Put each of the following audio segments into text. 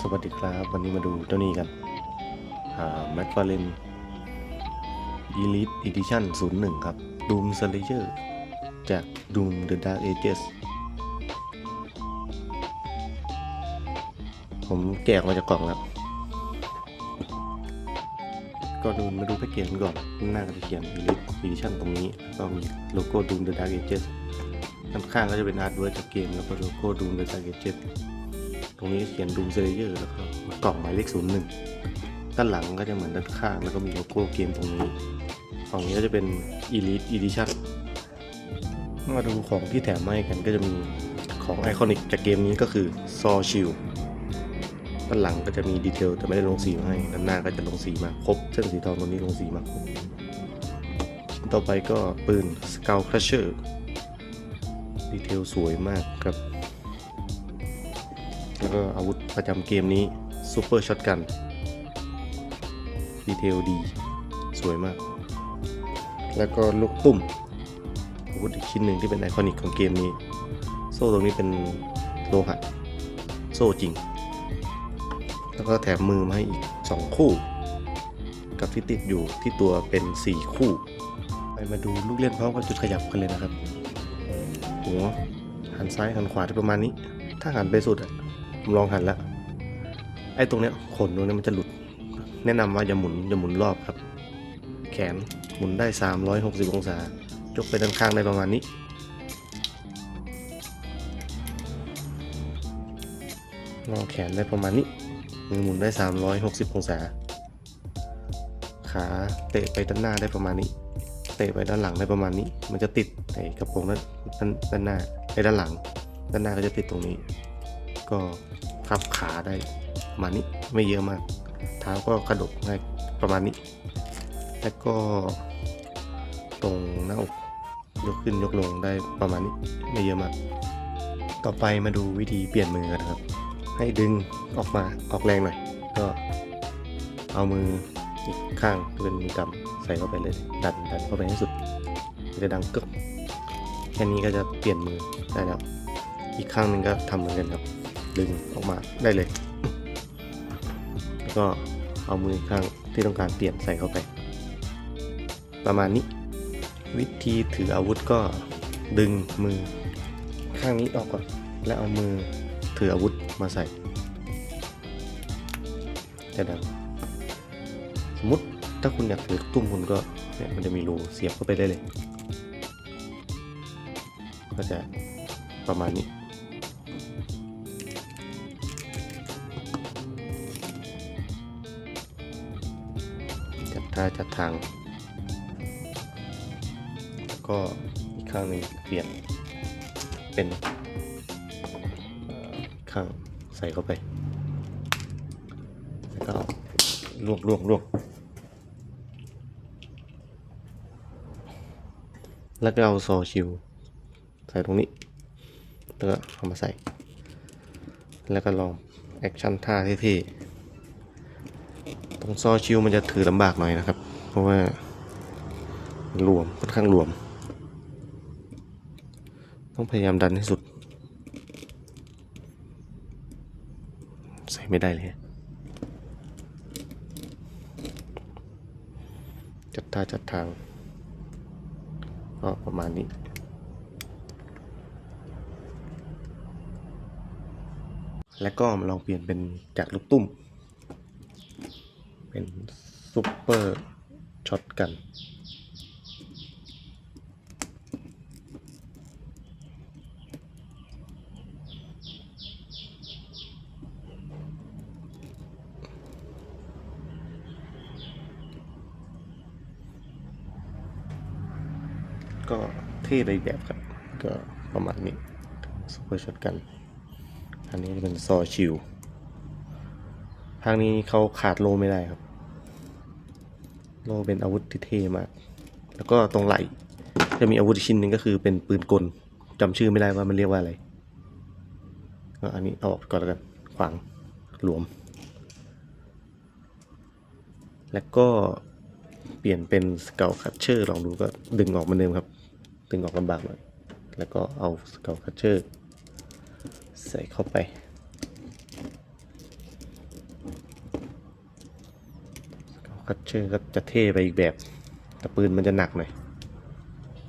สวัสดีครับ วันนี้มาดูเจ้านี้กันแม็กฟาเรน Elite Edition 01 ครับ Doom Slayer จาก Doom The Dark Ages ผมแกะออกมาจากกล่องแล้วก่อนอื่นมาดูแพ็กเกจกันก่อน หน้าก็จะเขียน Elite Edition ตรงนี้ แล้วก็มีโลโก้ Doom The Dark Ages ด้านข้างๆก็จะเป็นอาร์ตเวิร์ดจากเกม แล้วก็โลโก้ Doom The Dark Ages ตรงนี้เขียน Doom Slayer แล้วก็กล่องหมายเลข01ด้านหลังก็จะเหมือนด้านข้าง แล้วก็มีโลโก้เกมตรงนี้ ฝั่งนี้ก็จะเป็น Elite Edition มาดูของที่แถมมาให้กันก็จะมีของไอคอนิกจากเกมนี้ก็คือ Saw Shield ด้านหลังก็จะมีดีเทลแต่ไม่ได้ลงสีมาให้ด้านหน้าก็จะลงสีมาครบ เส้นสีทองตรงนี้ลงสีมาครบต่อไปก็ปืน Skull Crusher ดีเทลสวยมากครับ แล้วก็อาวุธประจำเกมนี้ซูเปอร์ช็อตกันดีเทลดี สวยมาก แล้วก็ลูกตุ่มอาวุธอีกชิ้นหนึ่งที่เป็นไอคอนิกของเกมนี้ โซ่ตรงนี้เป็นโลหะโซ่จริง แล้วก็แถมมือมาให้อีก 2 คู่ กับที่ติดอยู่ที่ตัวเป็น 4 คู่ ไปมาดูลูกเล่นพร้อมกับจุดขยับกันเลยนะครับหัวหันซ้ายหันขวาได้ประมาณนี้ ถ้าหันไปสุดอะ ผมลองหันแล้วไอ้ตรงเนี้ยขนตรงเนี้ยมันจะหลุด แนะนำว่าอย่าหมุนอย่าหมุนรอบครับ แขนหมุนได้ 360 องศา ยกไปด้านข้างได้ประมาณนี้ งอแขนได้ประมาณนี้มือหมุนได้ 360 องศา ขาเตะไปด้านหน้าได้ประมาณนี้ เตะไปด้านหลังได้ประมาณนี้ มันจะติดในกระโปรงนด้านด้านหน้าไอ้ด้านหลัง ด้านหน้าก็จะติดตรงนี้ ก็พับขาได้ประมาณนี้ไม่เยอะมาก เท้าก็กระดกได้ประมาณนี้ แล้วก็ตรงหน้าอกยกขึ้นยกลงได้ประมาณนี้ไม่เยอะมาก ต่อไปมาดูวิธีเปลี่ยนมือกันะครับ ให้ดึงออกมาออกแรงหน่อยก็ เอามืออีกข้างเป็นมือกำใส่เข้าไปเลยดันดันเข้าไปให้สุดจะดังกึกแค่นี้ก็จะเปลี่ยนมือได้แล้ว อีกข้างหนึ่งก็ทำเหมือนกันครับ ดึงออกมาได้เลย แล้วก็เอามือข้างที่ต้องการเปลี่ยนใส่เข้าไป ประมาณนี้ วิธีถืออาวุธก็ดึงมือข้างนี้ออกก่อน แล้วเอามือถืออาวุธมาใส่จะดังสมมติถ้าคุณอยากถือตุ้มคุณก็เนี่ยมันจะมีรูเสียบเข้าไปได้เลย ก็จะประมาณนี้ ท่าจัดทาง แล้วก็อีกข้างหนึ่งเปลี่ยนเป็นข้างใส่เข้าไป แล้วก็ลวกลวกลวกแล้วก็เอาซอชิว ใส่ตรงนี้ แล้วก็เอามาใส่ แล้วก็ลองแอคชั่นท่าเท่ๆ รงซอชิวมันจะถือลำบากหน่อยนะครับ เพราะว่ามันหลวมค่อนข้างหลวม ต้องพยายามดันให้สุด ใส่ไม่ได้เลยจัดท่าจัดทางก็ประมาณนี้แล้วก็มาลองเปลี่ยนเป็นจากลูกตุ้ม เป็นซุปเปอร์ช็อตกัน ก็เท่ไปแบบครับ ก็ประมาณนี้ซุปเปอร์ช็อตกัน อันนี้จะเป็นซอชิวภาคนี้เขาขาดโลไม่ได้ครับ โลเป็นอาวุธที่เท่มาก แล้วก็ตรงไหล่จะมีอาวุธชิ้นหนึ่งก็คือเป็นปืนกลจำชื่อไม่ได้ว่ามันเรียกว่าอะไรก็อันนี้เอาออกก่อนแล้วกัน ขวางหลวม แล้วก็เปลี่ยนเป็นสเกลคัตเชอร์ลองดูก็ดึงออกมือนเดิมครับ ดึงออกลำบากหน่อยแล้วก็เอาสเกลคัตเชอร์ใส่เข้าไป คัตเชอร์ก็จะเท่ไปอีกแบบ แต่ปืนมันจะหนักหน่อย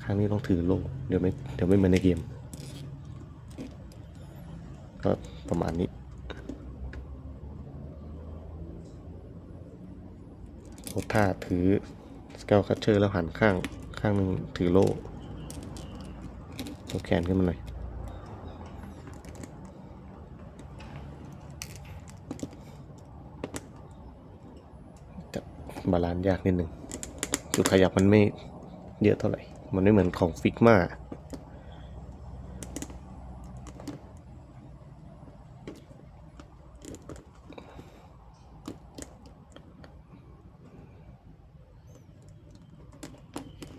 ครั้งนี้ต้องถือโล่เดี๋ยวไม่เดี๋ยวไม่เหมือนในเกม ก็ประมาณนี้โพสท่าถือสเกลคัตเชอร์แล้วหันข้างข้างหนึ่งถือโล่ยกแขนขึ้นมาหน่อย จะ บาลานซ์ยากนิดหนึ่งจุดขยับมันไม่เยอะเท่าไหร่ มันไม่เหมือนของฟิกมา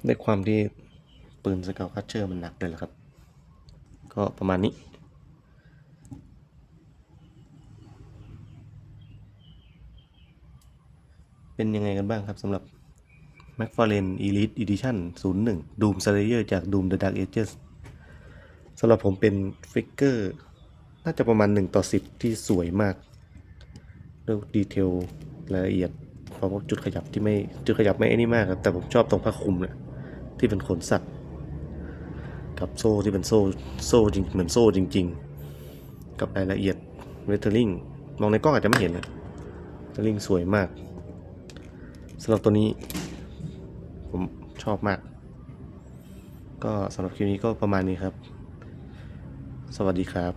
ด้วยความที่ปืนสเกลคัตเชอร์มันหนักเลยแหละครับ ก็ประมาณนี้ เป็นยังไงกันบ้างครับสำหรับ McFarlane Elite Edition 01 Doom Slayer จาก Doom The Dark Ages สำหรับผมเป็นฟิกเกอร์ น่าจะประมาณ 1 ต่อ 10 ที่สวยมากด้วยดีเทลรายละเอียดเพราะว่าจุดขยับที่ไม่จุดขยับไม่ไอ้นี่มากครับแต่ผมชอบตรงผ้าคลุมเนี่ยที่เป็นขนสัตว์ กับโซ่ที่เป็นโซ่โซ่จริงเหมือนโซ่จริง ๆ กับรายละเอียดเวทเทอร์ลิงมองในกล้องอาจจะไม่เห็นนะเวทเทอร์ลิงสวยมาก สำหรับตัวนี้ผมชอบมาก ก็สำหรับคลิปนี้ก็ประมาณนี้ครับ สวัสดีครับ